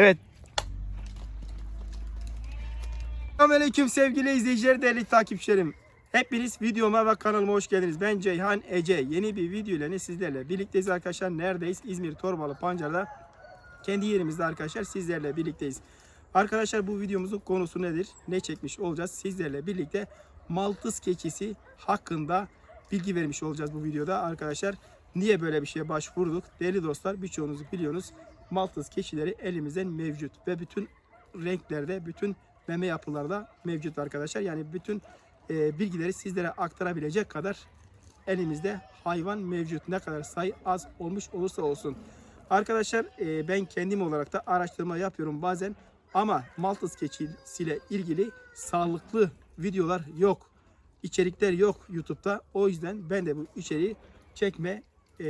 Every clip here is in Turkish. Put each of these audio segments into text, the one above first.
Evet. Selamünaleyküm sevgili izleyiciler, değerli takipçilerim. Hepiniz videoma ve kanalıma hoş geldiniz. Ben Ceyhan Ece. Yeni bir video ile sizlerle birlikteyiz arkadaşlar. Neredeyiz? İzmir Torbalı Pancar'da. Kendi yerimizde arkadaşlar sizlerle birlikteyiz. Arkadaşlar bu videomuzun konusu nedir? Ne çekmiş olacağız? Sizlerle birlikte Maltız keçisi hakkında bilgi vermiş olacağız bu videoda arkadaşlar. Niye böyle bir şeye başvurduk? Değerli dostlar birçoğunuz biliyorsunuz. Maltız keçileri elimizden mevcut ve bütün renklerde, bütün meme yapılarda mevcut arkadaşlar. Yani bütün e, bilgileri sizlere aktarabilecek kadar elimizde hayvan mevcut. Ne kadar sayı az olmuş olursa olsun. Arkadaşlar e, ben kendim olarak da araştırma yapıyorum bazen ama Maltız keçisiyle ilgili sağlıklı videolar yok. içerikler yok YouTube'da. O yüzden ben de bu içeriği çekme e,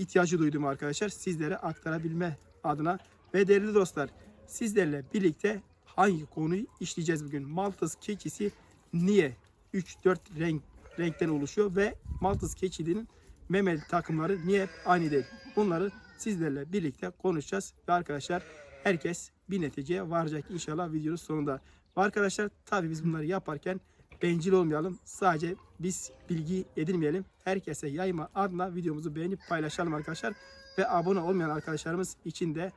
ihtiyacı duydum arkadaşlar. Sizlere aktarabilme adına. Ve değerli dostlar sizlerle birlikte hangi konuyu işleyeceğiz bugün? Maltız keçisi niye 3-4 renk renkten oluşuyor ve Maltız keçinin memeli takımları niye aynı değil? Bunları sizlerle birlikte konuşacağız ve arkadaşlar herkes bir neticeye varacak inşallah videonun sonunda. Ve arkadaşlar tabi biz bunları yaparken bencil olmayalım. Sadece biz bilgi edinmeyelim. Herkese yayma adına videomuzu beğenip paylaşalım arkadaşlar. Ve abone olmayan arkadaşlarımız için de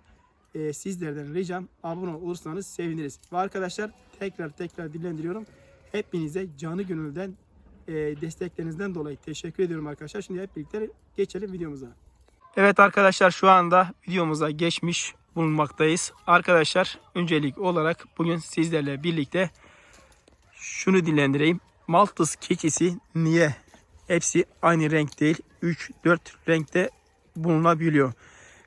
e, sizlerden ricam abone olursanız seviniriz. Ve arkadaşlar tekrar tekrar dillendiriyorum. Hepinize canı gönülden e, desteklerinizden dolayı teşekkür ediyorum arkadaşlar. Şimdi hep birlikte geçelim videomuza. Evet arkadaşlar şu anda videomuza geçmiş bulunmaktayız. Arkadaşlar öncelik olarak bugün sizlerle birlikte şunu dillendireyim. Maltız keçisi niye hepsi aynı renk değil 3-4 renkte bulunabiliyor.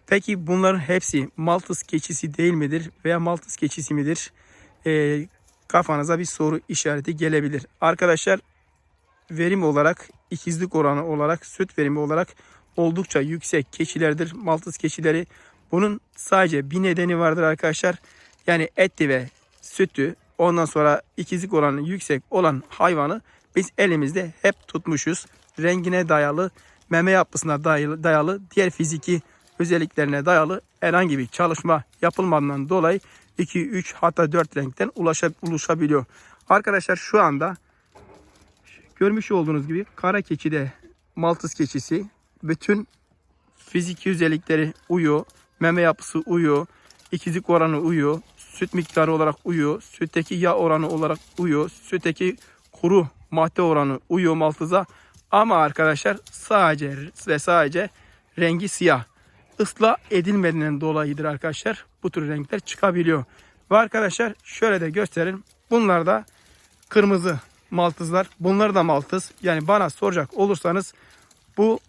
Peki bunların hepsi Maltız keçisi değil midir veya Maltız keçisi midir? Ee, kafanıza bir soru işareti gelebilir. Arkadaşlar verim olarak ikizlik oranı olarak süt verimi olarak oldukça yüksek keçilerdir Maltız keçileri. Bunun sadece bir nedeni vardır arkadaşlar. Yani etli ve sütü ondan sonra ikizlik oranı yüksek olan hayvanı biz elimizde hep tutmuşuz. Rengine dayalı, meme yapısına dayalı, dayalı diğer fiziki özelliklerine dayalı herhangi bir çalışma yapılmadığından dolayı 2, 3 hatta 4 renkten ulaşa, ulaşabiliyor. Arkadaşlar şu anda görmüş olduğunuz gibi kara keçi de Maltız keçisi bütün fiziki özellikleri uyuyor. Meme yapısı uyuyor. ikizlik oranı uyuyor. Süt miktarı olarak uyuyor. Sütteki yağ oranı olarak uyuyor. Sütteki kuru madde oranı uyuyor Maltız'a. Ama arkadaşlar sadece ve sadece rengi siyah. Islah edilmediğinden dolayıdır arkadaşlar. Bu tür renkler çıkabiliyor. Ve arkadaşlar şöyle de gösterin. Bunlar da kırmızı maltızlar. Bunlar da maltız. Yani bana soracak olursanız bu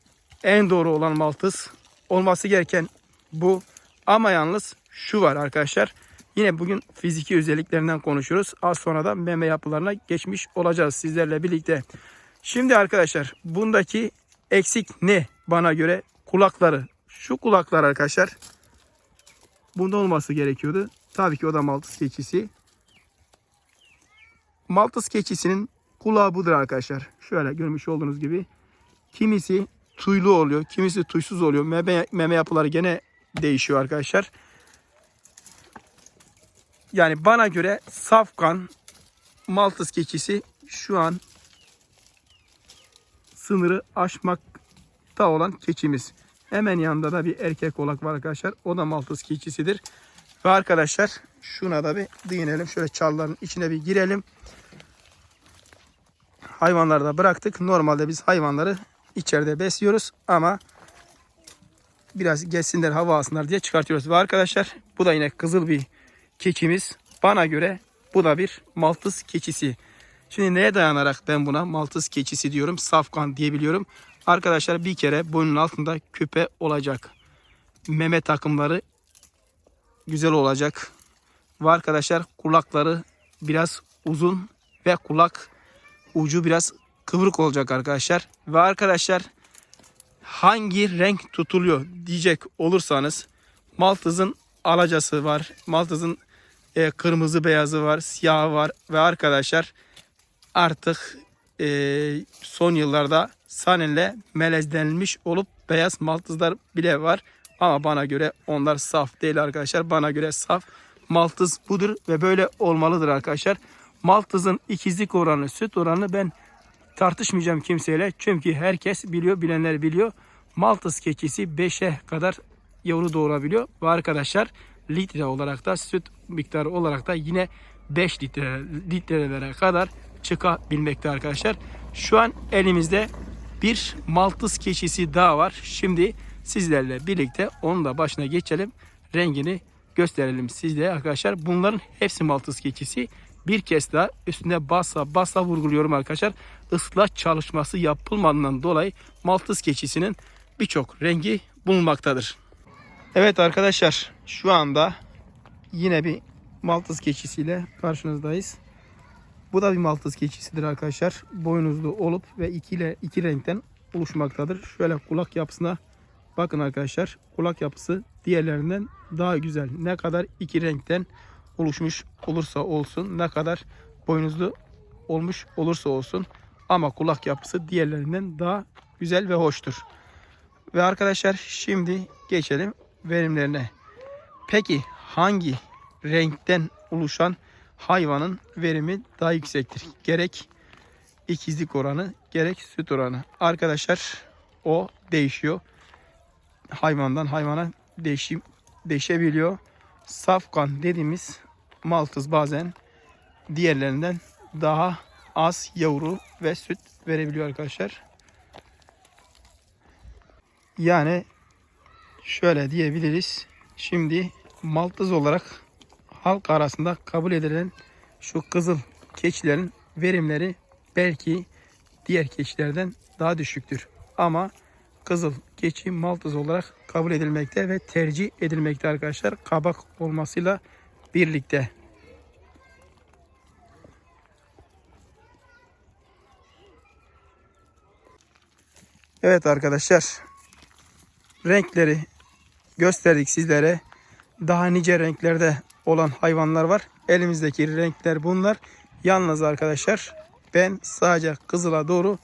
en doğru olan maltız. Olması gereken bu. Ama yalnız şu var arkadaşlar. Yine bugün fiziki özelliklerinden konuşuyoruz. Az sonra da meme yapılarına geçmiş olacağız sizlerle birlikte. Şimdi arkadaşlar bundaki eksik ne bana göre? Kulakları. Şu kulaklar arkadaşlar. Bunda olması gerekiyordu. Tabii ki o da Maltız keçisi. Maltız keçisinin kulağı budur arkadaşlar. Şöyle görmüş olduğunuz gibi. Kimisi tüylü oluyor. Kimisi tuysuz oluyor. Meme, meme yapıları gene değişiyor arkadaşlar. Yani bana göre safkan Maltız keçisi şu an sınırı aşmakta olan keçimiz. Hemen yanında da bir erkek olak var arkadaşlar. O da Maltız keçisidir. Ve arkadaşlar şuna da bir değinelim. Şöyle çalların içine bir girelim. Hayvanları da bıraktık. Normalde biz hayvanları içeride besliyoruz ama biraz geçsinler hava alsınlar diye çıkartıyoruz. Ve arkadaşlar bu da yine kızıl bir keçimiz. Bana göre bu da bir Maltız keçisi. Şimdi neye dayanarak ben buna Maltız keçisi diyorum. Safkan diyebiliyorum. Arkadaşlar bir kere boynun altında küpe olacak. Meme takımları güzel olacak. Ve arkadaşlar kulakları biraz uzun ve kulak ucu biraz kıvrık olacak arkadaşlar. Ve arkadaşlar hangi renk tutuluyor diyecek olursanız Maltız'ın alacası var. Maltız'ın e, kırmızı beyazı var, siyahı var ve arkadaşlar artık e, son yıllarda Sanen'le melezlenmiş olup beyaz maltızlar bile var. Ama bana göre onlar saf değil arkadaşlar. Bana göre saf Maltız budur ve böyle olmalıdır arkadaşlar. Maltızın ikizlik oranı, süt oranı ben tartışmayacağım kimseyle. Çünkü herkes biliyor, bilenler biliyor. Maltız keçisi 5'e kadar yavru doğurabiliyor. Ve arkadaşlar litre olarak da süt miktarı olarak da yine 5 litre litrelere kadar çıkabilmekte arkadaşlar. Şu an elimizde bir Maltız keçisi daha var. Şimdi sizlerle birlikte onun da başına geçelim. Rengini gösterelim sizlere arkadaşlar. Bunların hepsi Maltız keçisi. Bir kez daha üstünde basa basa vurguluyorum arkadaşlar. Islah çalışması yapılmadığından dolayı Maltız keçisinin birçok rengi bulunmaktadır. Evet arkadaşlar şu anda yine bir Maltız keçisiyle karşınızdayız. Bu da bir Maltız keçisidir arkadaşlar. Boynuzlu olup ve iki ile iki renkten oluşmaktadır. Şöyle kulak yapısına bakın arkadaşlar. Kulak yapısı diğerlerinden daha güzel. Ne kadar iki renkten oluşmuş olursa olsun, ne kadar boynuzlu olmuş olursa olsun ama kulak yapısı diğerlerinden daha güzel ve hoştur. Ve arkadaşlar şimdi geçelim verimlerine. Peki hangi renkten oluşan hayvanın verimi daha yüksektir? Gerek ikizlik oranı gerek süt oranı. Arkadaşlar o değişiyor. Hayvandan hayvana değişim, değişebiliyor. Safkan dediğimiz maltız bazen diğerlerinden daha az yavru ve süt verebiliyor arkadaşlar. Yani şöyle diyebiliriz. Şimdi maltız olarak halk arasında kabul edilen şu kızıl keçilerin verimleri belki diğer keçilerden daha düşüktür. Ama kızıl keçi maltız olarak kabul edilmekte ve tercih edilmekte arkadaşlar. Kabak olmasıyla birlikte. Evet arkadaşlar renkleri gösterdik sizlere. Daha nice renklerde olan hayvanlar var. Elimizdeki renkler bunlar. Yalnız arkadaşlar ben sadece kızıla doğru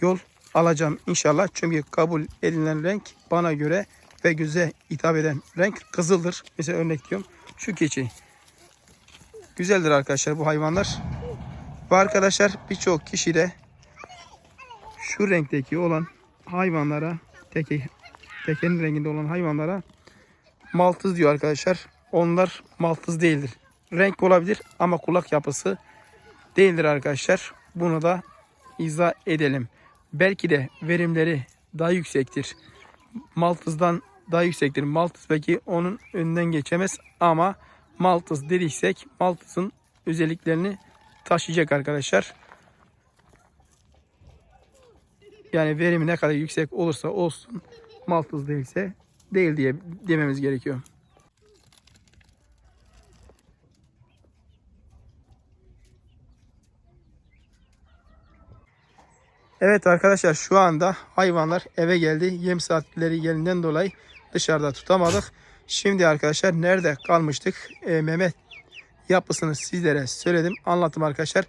yol alacağım inşallah. Çünkü kabul edilen renk bana göre ve göze hitap eden renk kızıldır. Mesela örnek diyorum şu keçi. Güzeldir arkadaşlar bu hayvanlar. Bu arkadaşlar birçok kişi de şu renkteki olan hayvanlara teke, tekenin renginde olan hayvanlara maltız diyor arkadaşlar. Onlar maltız değildir. Renk olabilir ama kulak yapısı değildir arkadaşlar. Bunu da izah edelim. Belki de verimleri daha yüksektir. Maltız'dan daha yüksektir. Maltız belki onun önünden geçemez ama Maltız dediysek Maltız'ın özelliklerini taşıyacak arkadaşlar. Yani verimi ne kadar yüksek olursa olsun Maltız değilse değil diye dememiz gerekiyor. Evet arkadaşlar şu anda hayvanlar eve geldi. Yem saatleri gelinden dolayı dışarıda tutamadık. Şimdi arkadaşlar nerede kalmıştık? E, Mehmet yapısını sizlere söyledim. Anlattım arkadaşlar.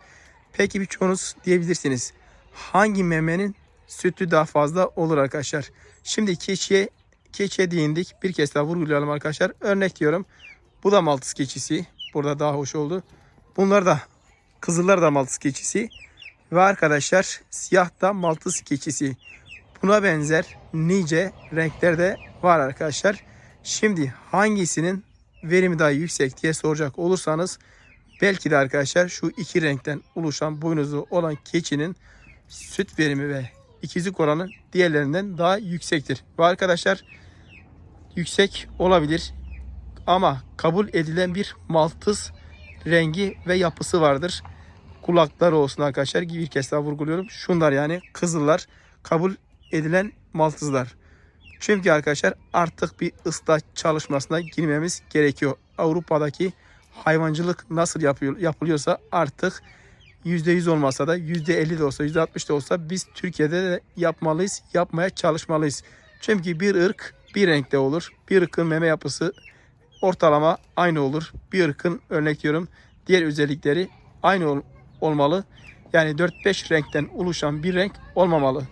Peki birçoğunuz diyebilirsiniz. Hangi memenin sütü daha fazla olur arkadaşlar? Şimdi keçiye keçiye değindik. Bir kez daha vurgulayalım arkadaşlar. Örnek diyorum. Bu da Maltız keçisi. Burada daha hoş oldu. Bunlar da kızıllar da Maltız keçisi. Ve arkadaşlar siyah da Maltız keçisi. Buna benzer nice renklerde var arkadaşlar. Şimdi hangisinin verimi daha yüksek diye soracak olursanız belki de arkadaşlar şu iki renkten oluşan boynuzlu olan keçinin süt verimi ve ikizlik oranı diğerlerinden daha yüksektir. Ve arkadaşlar yüksek olabilir ama kabul edilen bir maltız rengi ve yapısı vardır. Kulakları olsun arkadaşlar. Bir kez daha vurguluyorum. Şunlar yani kızıllar kabul edilen maltızlar. Çünkü arkadaşlar artık bir ıslah çalışmasına girmemiz gerekiyor. Avrupa'daki hayvancılık nasıl yapıyor, yapılıyorsa artık %100 olmasa da %50 de olsa %60 de olsa biz Türkiye'de de yapmalıyız, yapmaya çalışmalıyız. Çünkü bir ırk bir renkte olur. Bir ırkın meme yapısı ortalama aynı olur. Bir ırkın örnek diyorum diğer özellikleri aynı ol- olmalı. Yani 4-5 renkten oluşan bir renk olmamalı.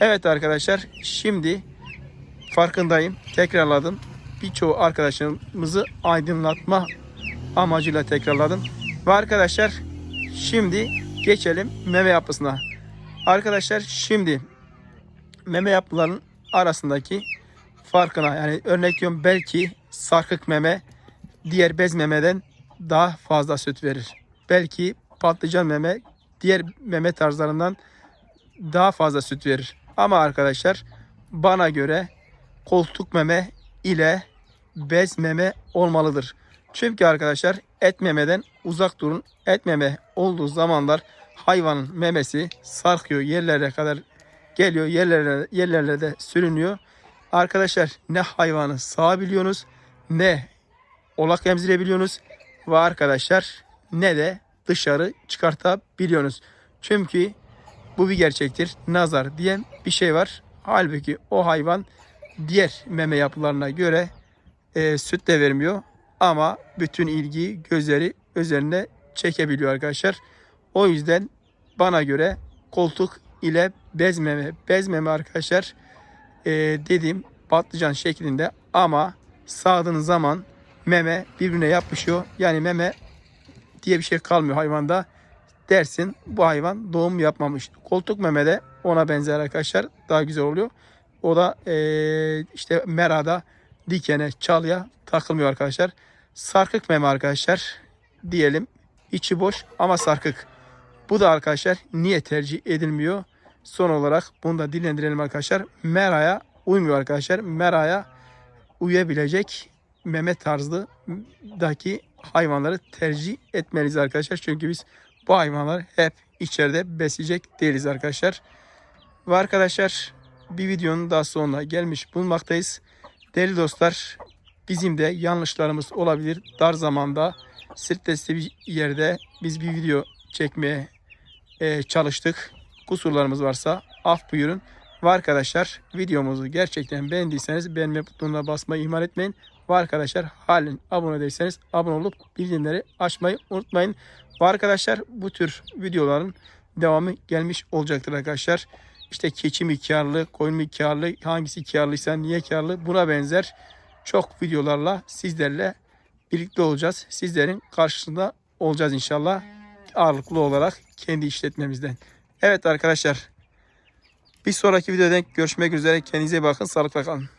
Evet arkadaşlar şimdi farkındayım. Tekrarladım. Birçoğu arkadaşlarımızı aydınlatma amacıyla tekrarladım. Ve arkadaşlar şimdi geçelim meme yapısına. Arkadaşlar şimdi meme yapılarının arasındaki farkına yani örnek diyorum belki sarkık meme diğer bez memeden daha fazla süt verir. Belki patlıcan meme diğer meme tarzlarından daha fazla süt verir. Ama arkadaşlar bana göre koltuk meme ile bez meme olmalıdır. Çünkü arkadaşlar et memeden uzak durun. Et meme olduğu zamanlar hayvanın memesi sarkıyor yerlere kadar geliyor yerlere yerlerle de sürünüyor. Arkadaşlar ne hayvanı sağabiliyorsunuz ne olak emzirebiliyorsunuz ve arkadaşlar ne de dışarı çıkartabiliyorsunuz. Çünkü bu bir gerçektir. Nazar diye bir şey var. Halbuki o hayvan diğer meme yapılarına göre e, süt de vermiyor. Ama bütün ilgiyi gözleri üzerine çekebiliyor arkadaşlar. O yüzden bana göre koltuk ile bez meme. Bez meme arkadaşlar e, dediğim patlıcan şeklinde ama sağdığınız zaman meme birbirine yapışıyor. Yani meme diye bir şey kalmıyor hayvanda. Dersin bu hayvan doğum yapmamış. Koltuk meme de ona benzer arkadaşlar. Daha güzel oluyor. O da eee, işte merada dikene çalıya takılmıyor arkadaşlar. Sarkık meme arkadaşlar diyelim. içi boş ama sarkık. Bu da arkadaşlar niye tercih edilmiyor? Son olarak bunu da dillendirelim arkadaşlar. Meraya uymuyor arkadaşlar. Meraya uyabilecek meme tarzındaki hayvanları tercih etmeliyiz arkadaşlar. Çünkü biz bu hayvanları hep içeride besleyecek değiliz arkadaşlar. Ve arkadaşlar bir videonun daha sonuna gelmiş bulunmaktayız. Değerli dostlar bizim de yanlışlarımız olabilir. Dar zamanda stresli bir yerde biz bir video çekmeye e, çalıştık. Kusurlarımız varsa af buyurun. Ve arkadaşlar videomuzu gerçekten beğendiyseniz beğenme butonuna basmayı ihmal etmeyin. Ve arkadaşlar halen abone değilseniz abone olup bildirimleri açmayı unutmayın. Ve arkadaşlar bu tür videoların devamı gelmiş olacaktır arkadaşlar. İşte keçi mi karlı, koyun mu karlı, hangisi karlıysa niye karlı buna benzer çok videolarla sizlerle birlikte olacağız. Sizlerin karşısında olacağız inşallah. Ağırlıklı olarak kendi işletmemizden. Evet arkadaşlar bir sonraki videoda görüşmek üzere. Kendinize bakın. Sağlıkla kalın.